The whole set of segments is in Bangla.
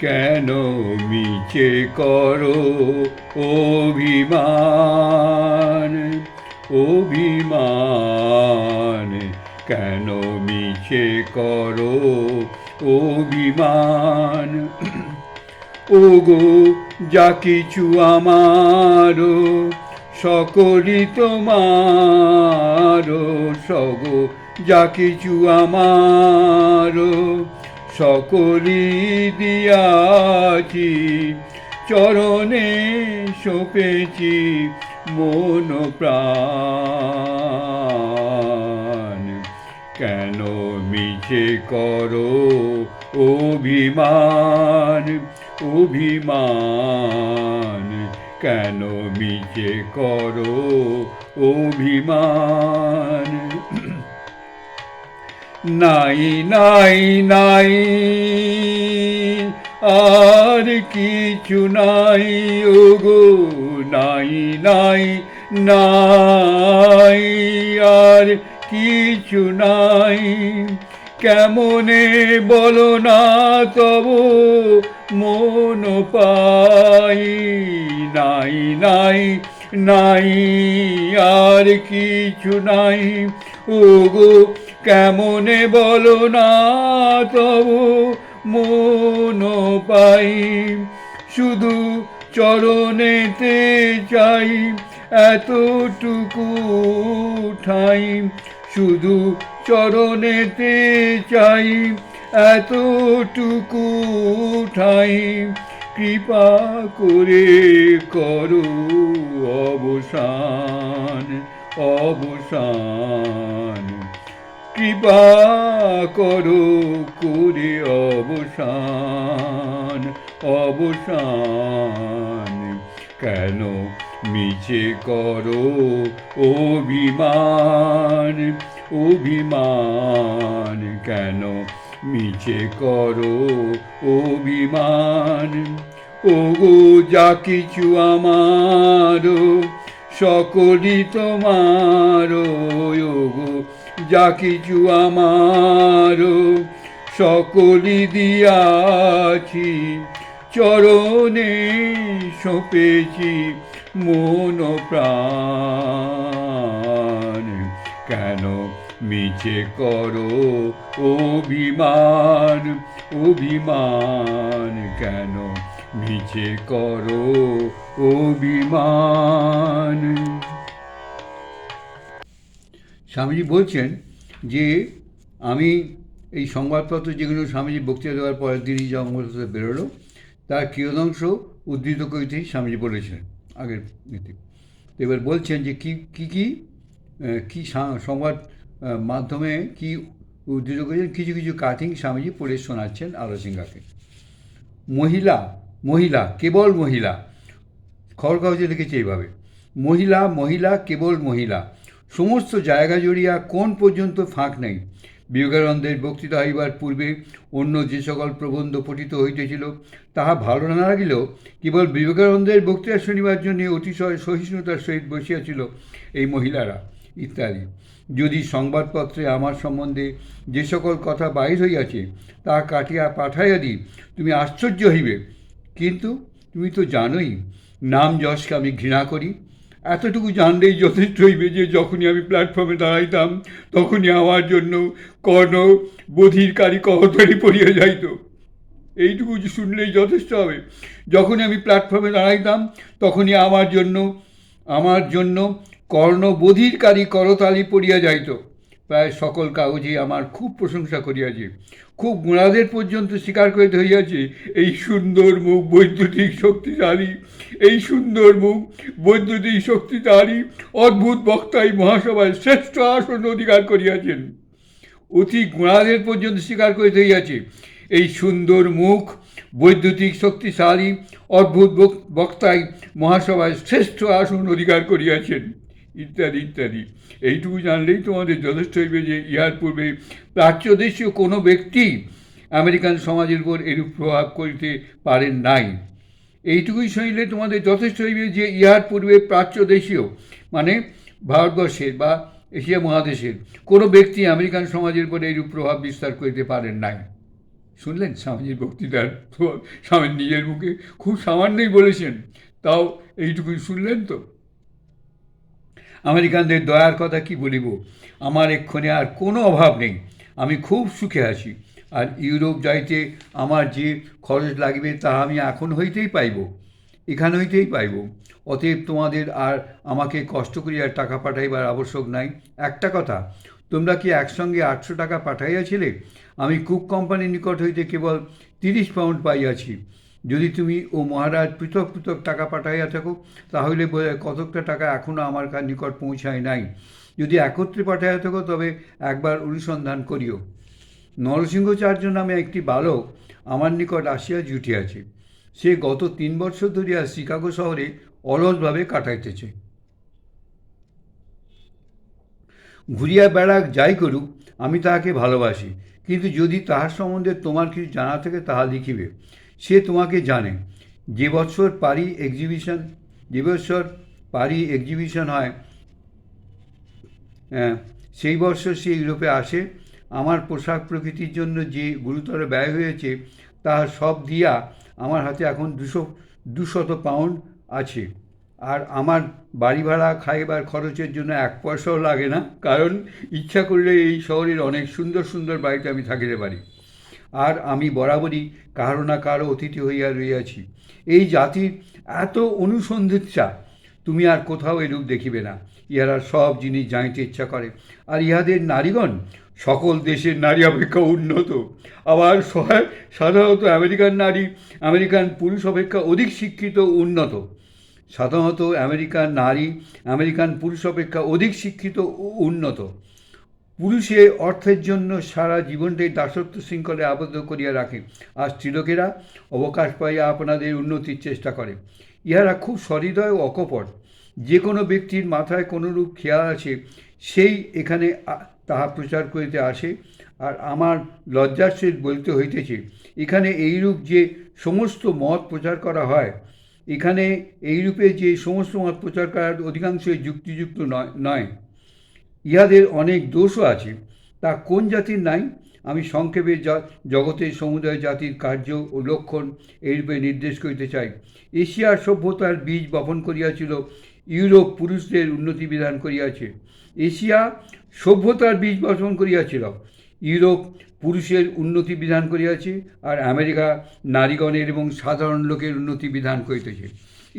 কেন মিছে করো অভিমান? অভিমান কেন মিছে করো অভিমান? ওগো, যা কিছু আমারও সকলই তোমারও সগো, যা কিছু আমারও সকলই দিয়াছি, চরণে সপেছি মন প্রাণ। কেন মিছে করো অভিমান অভিমান? কেন মিছে করো অভিমান? নাই নাই নাই। আর কিছু নাই, ওগো, নাই নাই নাই। আর কিছু নাই। কেমনে বলো না তব মন পাই। নাই নাই নাই। আর কিছু নাই ওগো, কেমনে বলো না তবু মন পাই। শুধু চরণেতে চাই, এতটুকু ঠাই। শুধু চরণেতে চাই, এতটুকু ঠাই। কৃপা করে করো অবসান। অবসান। কৃপা করো করে অবসান অবসান। কেন মিছে করো অভিমান অভিমান? কেন মিছে করো অভিমান? ওগো যা কিছু আমারও সকলই তোমার ওগো, যা কিছু আমারও সকলি দিয়াছি, চরণে সপেছি মন প্রাণ। কেন মিছে করো অভিমান অভিমান, কেন মিছে করো অভিমান। স্বামীজি বলছেন যে, আমি এই সংবাদপত্র যেগুলো স্বামীজি বক্তৃতা দেওয়ার পরের দিনই জঙ্গলতে বেরোলো, তার কিয়দংশ উদ্ধৃত করিতেই স্বামীজি বলেছেন, আগের নীতি। এবার বলছেন যে কী কী কী কী সংবাদ মাধ্যমে কী উদ্ধৃত করেছেন কিছু কিছু কাটিং স্বামীজি পড়ে শোনাচ্ছেন আলোচিকাকে মহিলা মহিলা, কেবল মহিলা। খবর কাগজে লিখেছে এইভাবে, মহিলা মহিলা, কেবল মহিলা। সমস্ত জায়গা জড়িয়া কোন পর্যন্ত ফাঁক নেই? বিবেকানন্দের বক্তৃতা হইবার পূর্বে অন্য যে সকল প্রবন্ধ পঠিত হইতেছিল, তাহা ভালো না লাগিলেও কেবল বিবেকানন্দের বক্তৃতা শুনিবার জন্য অতিশয় সহিষ্ণুতার সহিত বসিয়াছিল এই মহিলারা, ইত্যাদি। যদি সংবাদপত্রে আমার সম্বন্ধে যে সকল কথা বাহির হইয়াছে তাহা কাটিয়া পাঠাইয়া দিই, তুমি আশ্চর্য হইবে। কিন্তু তুমি তো জানোই, নাম যশকে আমি ঘৃণা করি। এতটুকু জানলেই যথেষ্ট হইবে যে যখনই আমি প্ল্যাটফর্মে দাঁড়াইতাম, তখনই আমার জন্য কর্ণ বধিরকারী কহতারি পড়িয়া যাইত। এইটুকু শুনলেই যথেষ্ট হবে। যখনই আমি প্ল্যাটফর্মে দাঁড়াইতাম, তখনই আমার জন্য আমার জন্য কর্ণবধিরকারী করতালি পড়িয়া যাইত। প্রায় সকল কাগজে আমার খুব প্রশংসা করিয়াছে। খুব গুণাদের পর্যন্ত স্বীকার করিতে হইয়াছে, এই সুন্দর মুখ বৈদ্যুতিক শক্তিশালী এই সুন্দর মুখ বৈদ্যুতিক শক্তিশালী অদ্ভুত বক্তাই মহাসভায় শ্রেষ্ঠ আসন অধিকার করিয়াছেন। অতি গুণাদের পর্যন্ত স্বীকার করিতে হইয়াছে, এই সুন্দর মুখ বৈদ্যুতিক শক্তিশালী অদ্ভুত বক- বক্তাই মহাসভায় শ্রেষ্ঠ আসন অধিকার করিয়াছেন। ইত্যাদি ইত্যাদি। এইটুকু জানলেই তোমাদের যথেষ্ট হইবে যে ইহার পূর্বে প্রাচ্যদেশীয় কোনো ব্যক্তি আমেরিকান সমাজের উপর এরূপ প্রভাব করিতে পারেন নাই। এইটুকুই শুনিলে তোমাদের যথেষ্ট হইবে যে ইহার পূর্বে প্রাচ্যদেশীয় মানে ভারতবর্ষের বা এশিয়া মহাদেশের কোনো ব্যক্তি আমেরিকান সমাজের উপর এইরূপ প্রভাব বিস্তার করিতে পারেন নাই। শুনলেন? স্বামীজির বক্তৃতার স্বামীর নিজের মুখে খুব সামান্যই বলেছেন। তাও এইটুকুই শুনলেন তো? আমেরিকানদের দয়ার কথা কি বলিব? আমার এক্ষণে আর কোনো অভাব নেই। আমি খুব সুখে আছি। আর ইউরোপ যাইতে আমার যে খরচ লাগবে তা আমি এখন হইতেই পাইব। এখান হইতেই পাইব। অতএব তোমাদের আর আমাকে কষ্ট করিয়া টাকা পাঠাইবার আবশ্যক নাই। একটা কথা, তোমরা কি একসঙ্গে আটশো টাকা পাঠাইয়াছিলে? আমি কুক কোম্পানির নিকট হইতে কেবল তিরিশ পাউন্ড পাইয়াছি। যদি তুমি ও মহারাজ পৃথক পৃথক টাকা পাঠাইয়া থাকো, তাহলে কতকটা টাকা এখনও আমার কার নিকট পৌঁছায় নাই। যদি একত্রে পাঠাইয়া থাকো, তবে একবার অনুসন্ধান করিও। নরসিংহচার্য নামে একটি বালক আমার নিকট আসিয়া জুটিয়াছে। সে গত তিন বছর ধরিয়া শিকাগো শহরে অলসভাবে কাটাইতেছে। ঘুরিয়া বেড়াক যাই করুক, আমি তাহাকে ভালোবাসি। কিন্তু যদি তাহার সম্বন্ধে তোমার কিছু জানা থাকে, তাহা লিখিবে। সে তোমাকে জানে। যে বছর পারি এক্সিবিশন যে বছর পারি এক্সিবিশন হয় হ্যাঁ, সেই বছর সে ইউরোপে আসে। আমার পোশাক প্রকৃতির জন্য যে গুরুতর ব্যয় হয়েছে তাহা সব দিয়া আমার হাতে এখন দুশো দুশত পাউন্ড আছে। আর আমার বাড়ি ভাড়া খাইবার খরচের জন্য এক পয়সাও লাগে না। কারণ ইচ্ছা করলে এই শহরের অনেক সুন্দর সুন্দর বাড়িতে আমি থাকিতে পারি। আর আমি বরাবরই কারও না কারও অতিথি হইয়া রইয়াছি। এই জাতির এত অনুসন্ধিৎসা, তুমি আর কোথাও এরূপ দেখিবে না। ইহারা সব জিনিস জানিতে ইচ্ছা করে। আর ইহাদের নারীগণ, সকল দেশের নারী অপেক্ষা উন্নত। আবার সহায়, সাধারণত আমেরিকান নারী, আমেরিকান পুরুষ অপেক্ষা অধিক শিক্ষিত, উন্নত। সাধারণত আমেরিকান নারী, আমেরিকান পুরুষ অপেক্ষা অধিক শিক্ষিত, উন্নত। পুরুষে অর্থের জন্য সারা জীবনটাই দাসত্ব শৃঙ্খলে আবদ্ধ করিয়া রাখে। আর স্ত্রীলোকেরা অবকাশ পাইয়া আপনাদের উন্নতির চেষ্টা করে। ইহারা খুব সহৃদয় ও অকপট। যে কোনো ব্যক্তির মাথায় কোনোরূপ খেয়াল আছে, সেই এখানে তাহা প্রচার করিতে আসে। আর আমার লজ্জার সহিত বলতে হইতেছে, এখানে এইরূপ যে সমস্ত মত প্রচার করা হয়, এখানে এইরূপে যে সমস্ত মত প্রচার করার অধিকাংশই যুক্তিযুক্ত নয় নয়। ইহাদের অনেক দোষও আছে। তা কোন জাতির নাই? আমি সংক্ষেপে জগতের সমুদায় জাতির কার্য ও লক্ষণ এইরূপে নির্দেশ করিতে চাই। এশিয়ার সভ্যতার বীজ বপন করিয়াছিল, ইউরোপ পুরুষদের উন্নতি বিধান করিয়াছে। এশিয়া সভ্যতার বীজ বপন করিয়াছিল, ইউরোপ পুরুষের উন্নতি বিধান করিয়াছে আর আমেরিকা নারীগণের এবং সাধারণ লোকের উন্নতি বিধান করিতেছে।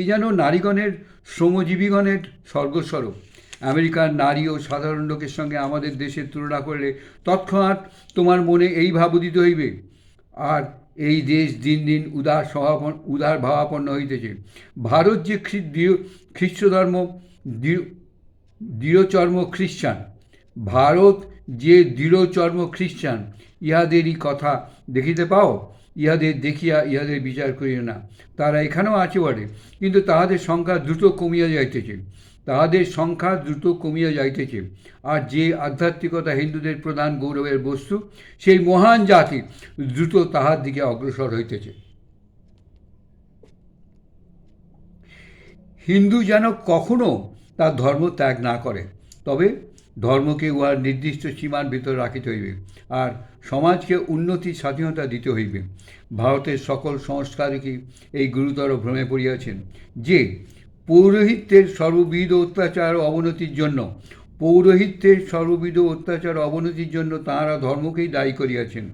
এই যেন নারীগণের শ্রমজীবীগণের স্বর্গস্বরূপ। আমেরিকার নারী ও সাধারণ লোকের সঙ্গে আমাদের দেশের তুলনা করলে তৎক্ষণাৎ তোমার মনে এই ভাব উদিত হইবে। আর এই দেশ দিন দিন উদার স্বভাব উদার ভাবাপন্ন হইতেছে। ভারত যে খ্রিস্ট ধর্ম দৃঢ়চর্ম খ্রিস্টান, ভারত যে দৃঢ়চর্ম খ্রিস্টান, ইহাদেরই কথা দেখিতে পাও? ইহাদের দেখিয়া ইহাদের বিচার করিও না। তারা এখানেও আছে বটে, কিন্তু তাহাদের সংখ্যা দ্রুত কমিয়া যাইতেছে। তাহাদের সংখ্যা দ্রুত কমিয়া যাইতেছে। আর যে আধ্যাত্মিকতা হিন্দুদের প্রধান গৌরবের বস্তু, সেই মহান জাতি দ্রুত তাহার দিকে অগ্রসর হইতেছে। হিন্দু যেন কখনো তার ধর্ম ত্যাগ না করে, তবে ধর্মকে উহার নির্দিষ্ট সীমার ভিতর রাখিতে হইবে, আর সমাজকে উন্নতির স্বাধীনতা দিতে হইবে। ভারতের সকল সংস্কারকে এই গুরুতর ভ্রমে পড়িয়াছেন? যে পৌরোহিত্যের সর্ববিধ অত্যাচার অবনতির জন্য। পৌরোহিত্যের সর্ববিধ অত্যাচার অবনতির জন্য তাঁরা ধর্মকেই দায়ী করিয়াছেন।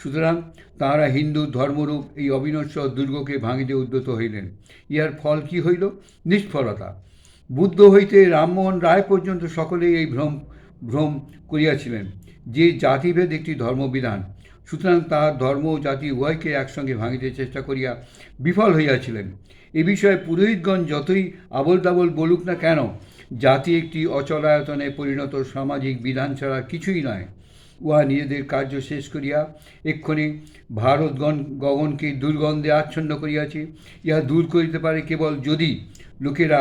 সুতরাং তাঁরা হিন্দু ধর্মরূপ এই অবিনশ্বর দুর্গকে ভাঙিতে উদ্যত হইলেন। ইহার ফল কি হইল? নিষ্ফলতা। বুদ্ধ হইতে রামমোহন রায় পর্যন্ত সকলেই এই ভ্রম ভ্রম করিয়াছিলেন, যে জাতিভেদ একটি ধর্মবিধান। সুতরাং তাহার ধর্ম ও জাতি উভয়কে একসঙ্গে ভাঙিতে চেষ্টা করিয়া বিফল হইয়াছিলেন। এ বিষয়ে পুরোহিতগণ যতই আবল তাবল বলুক না কেন, জাতি একটি অচলায়তনে পরিণত সামাজিক বিধান ছাড়া কিছুই নয়। উহা নিজেদের কার্য শেষ করিয়া এক্ষণে ভারতগণ গগনকে দুর্গন্ধে আচ্ছন্ন করিয়াছে। ইহা দূর করিতে পারে কেবল যদি লোকেরা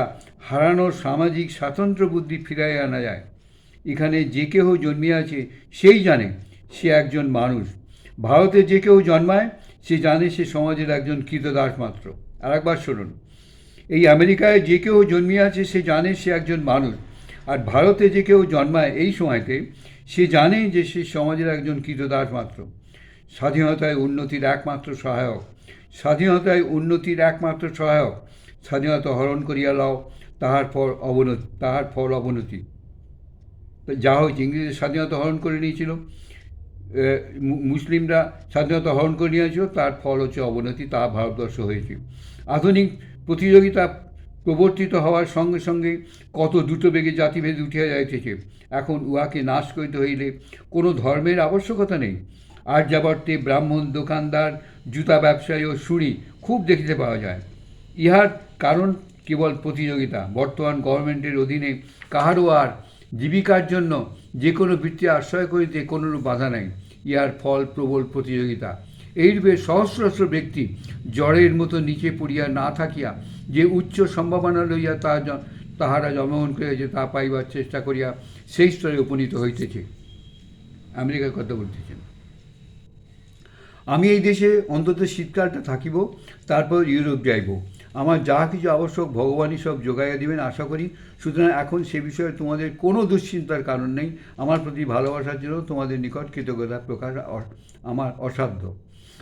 হারানোর সামাজিক স্বাতন্ত্র্য বুদ্ধি ফিরাইয়া আনা যায়। এখানে যে কেহ জন্মিয়াছে সেই জানে সে একজন মানুষ। ভারতে যে কেউ জন্মায়, সে জানে সে সমাজের একজন কৃতদাস মাত্র। আর একবার শুনুন। এই আমেরিকায় যে কেউ জন্মিয়াছে সে জানে সে একজন মানুষ। আর ভারতে যে কেউ জন্মায় এই সময়তে, সে জানে যে সে সমাজের একজন কৃতদাস মাত্র। স্বাধীনতায় উন্নতির একমাত্র সহায়ক। স্বাধীনতায় উন্নতির একমাত্র সহায়ক। স্বাধীনতা হরণ করিয়া লও, তাহার ফল অবনতি, তাহার ফল অবনতি। যা হয়েছে ইংরেজের স্বাধীনতা হরণ করে নিয়েছিল। মুসলিমরা স্বাধীনতা হরণ করে নিয়েছিল, তার ফল হচ্ছে অবনতি, তা ভারতবর্ষ হয়েছে। আধুনিক প্রতিযোগিতা প্রবর্তিত হওয়ার সঙ্গে সঙ্গে কত দ্রুত বেগে জাতিভেদ উঠিয়া যাইতেছে। এখন উহাকে নাশ করিতে হইলে কোনো ধর্মের আবশ্যকতা নেই। আর যাবর্তে ব্রাহ্মণ, দোকানদার, জুতা ব্যবসায়ী ও সুরি খুব দেখিতে পাওয়া যায়। ইহার কারণ কেবল প্রতিযোগিতা। বর্তমান গভর্নমেন্টের অধীনে কাহারও আর জীবিকার জন্য যে কোনো বৃত্তি আশ্রয় করিতে কোনোরূপ বাধা নাই। ইহার ফল প্রবল প্রতিযোগিতা। এইরূপে সহস্রহস্র ব্যক্তি জ্বরের মতো নিচে পড়িয়া না থাকিয়া যে উচ্চ সম্ভাবনা লইয়া তা তাহারা জন্মগ্রহণ করিয়াছে তা পাইবার চেষ্টা করিয়া সেই স্তরে উপনীত হইতেছে। আমেরিকার কথা বলতেছেন। আমি এই দেশে অন্তত শীতকালটা থাকিব, তারপর ইউরোপ যাইব। আমার যা কিছু আবশ্যক ভগবানই সব যোগাইয়া দিবেন আশা করি। সুতরাং এখন সে বিষয়ে তোমাদের কোনো দুশ্চিন্তার কারণ নেই। আমার প্রতি ভালোবাসার জন্য তোমাদের নিকট কৃতজ্ঞতা প্রকাশ আমার অসাধ্য।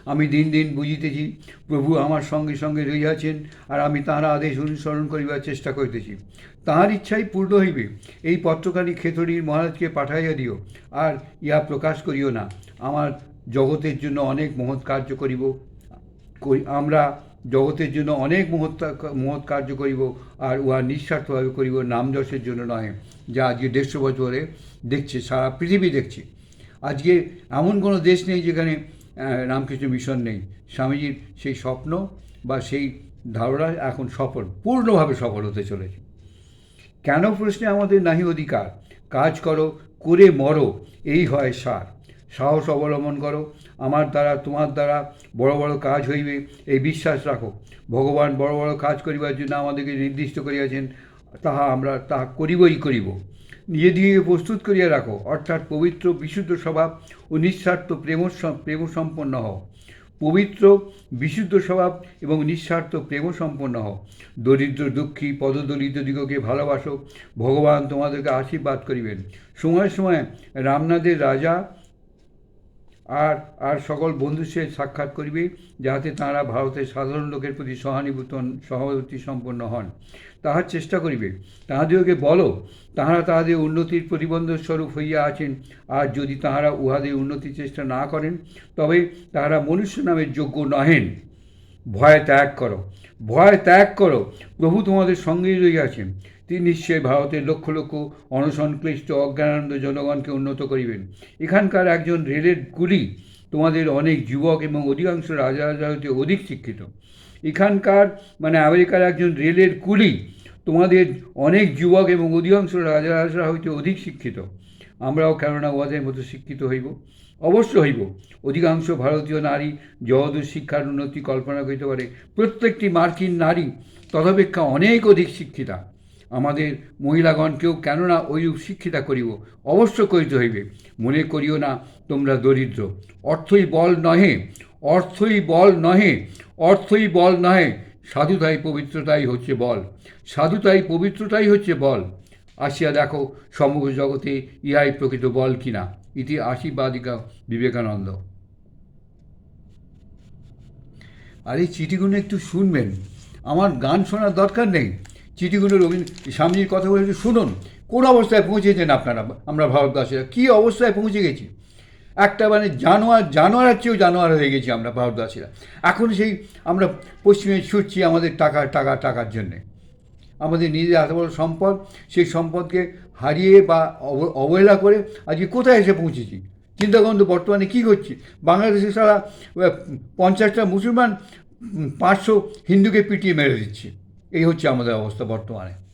আমি দিন দিন বুঝিতেছি, প্রভু আমার সঙ্গে সঙ্গে রহিয়াছেন আর আমি তাঁর আদেশ অনুসরণ করিবার চেষ্টা করিতেছি। তাহার ইচ্ছাই পূর্ণ হইবে, এই পত্রখানি খেতড়ির মহারাজকে পাঠাইয়া দিও, আর ইহা প্রকাশ করিও না। আমার জগতের জন্য অনেক মহৎ কার্য করিব, করি- আমরা জগতের জন্য অনেক মহৎ মহৎ কার্য করিব, আর উহা নিঃস্বার্থভাবে করিব নাম জন্য নয় যা আজকে দেড়শো বছরে দেখছে, সারা পৃথিবী দেখছে। আজকে এমন কোনো দেশ নেই যেখানে রামকৃষ্ণ মিশন নেই। স্বামীজির সেই স্বপ্ন বা সেই ধারণা এখন সফল, পূর্ণভাবে সফল হতে চলেছে। কেন প্রশ্নে আমাদের নাহি অধিকার? কাজ করো, করে মরো, এই হয় সার। সাহস অবলম্বন করো, আমার দ্বারা, তোমার দ্বারা বড় বড় কাজ হইবে, এই বিশ্বাস রাখো। ভগবান বড় বড় কাজ করিবার জন্য আমাদেরকে নির্দিষ্ট করিয়াছেন, তাহা আমরা, তাহা করিবই করিব। নিজে দিয়ে প্রস্তুত করিয়া রাখো। অর্থাৎ পবিত্র বিশুদ্ধ স্বভাব ও নিঃস্বার্থ প্রেম প্রেম সম্পন্ন হও। পবিত্র, বিশুদ্ধ স্বভাব এবং নিঃস্বার্থ প্রেম সম্পন্ন হও। দরিদ্র, দুঃখী, পদদলিত দিগকে ভালোবাসো। ভগবান তোমাদেরকে আশীর্বাদ করিবেন। সময় সময় রামনাথের রাজা আর আর সকল বন্ধুর সহিত সাক্ষাৎ করিবে, যাহাতে তাঁরা ভারতের সাধারণ লোকের প্রতি সহানুভূত সহানুভূতি সম্পন্ন হন। তাহার চেষ্টা করিবে। তাহাদিগকে বলো, তাহারা তাহাদের উন্নতির প্রতিবন্ধ স্বরূপ হইয়া আছেন, আর যদি তাহারা উহাদের উন্নতির চেষ্টা না করেন, তবে তাহারা মনুষ্য নামের যোগ্য নহেন। ভয় ত্যাগ করো, ভয় ত্যাগ করো, প্রভু তোমাদের সঙ্গেই রইয়াছেন তিনি নিশ্চয়ই ভারতের লক্ষ লক্ষ অনসংক্লিষ্ট অজ্ঞানানন্দ জনগণকে উন্নত করিবেন। এখানকার একজন রেলের গুলি তোমাদের অনেক যুবক এবং অধিকাংশ রাজা রাজা হইতে অধিক শিক্ষিত। এখানকার মানে আমেরিকার একজন রেলের কুলি তোমাদের অনেক যুবক এবং অধিকাংশ রাজা রাজা হইতে অধিক শিক্ষিত। আমরাও কেননা উহাদের মতো শিক্ষিত হইব। অবশ্য হইব। অধিকাংশ ভারতীয় নারী যদূর শিক্ষার উন্নতি কল্পনা করিতে পারে, প্রত্যেকটি মার্কিন নারী তদপেক্ষা অনেক অধিক শিক্ষিতা। আমাদের মহিলাগণকেও কেননা ঐরূপ শিক্ষিতা করিব, অবশ্য করিতে হইবে। মনে করিও না তোমরা দরিদ্র। অর্থই বল নহে, অর্থই বল নহে, অর্থই বল নহে। সাধুতাই পবিত্রতাই হচ্ছে বল। সাধুতাই পবিত্রতাই হচ্ছে বল। আসিয়া দেখো, সমগ্র জগতে ইহাই প্রকৃত বল কিনা। ইতি আশীর্বাদিকা বিবেকানন্দ। আর এই চিঠিগুলো একটু শুনবেন। আমার গান শোনার দরকার নেই। চিঠিগুলো রবীন্দ্র স্বামীজির কথা বলে শুনুন। কোন অবস্থায় পৌঁছেছেন আপনারা, আমরা ভারতবাসীরা? কী অবস্থায় পৌঁছে গেছি? একটা মানে জানোয়ার জানোয়ারের চেয়েও জানোয়ার হয়ে গেছি আমরা, ভারতবাসীরা। এখন সেই আমরা পশ্চিমে ছুটছি আমাদের টাকা টাকা টাকার জন্যে। আমাদের নিজেদের এত বড় সম্পদ, সেই সম্পদকে হারিয়ে বা অব- অবহেলা করে আজকে কোথায় এসে পৌঁছেছি? চিন্তা করুন তো বর্তমানে কী করছি? বাংলাদেশে সারা পঞ্চাশটা মুসলমান পাঁচশো হিন্দুকে পিটিয়ে মেরে দিচ্ছে। এই হচ্ছে আমাদের অবস্থা বর্তমানে।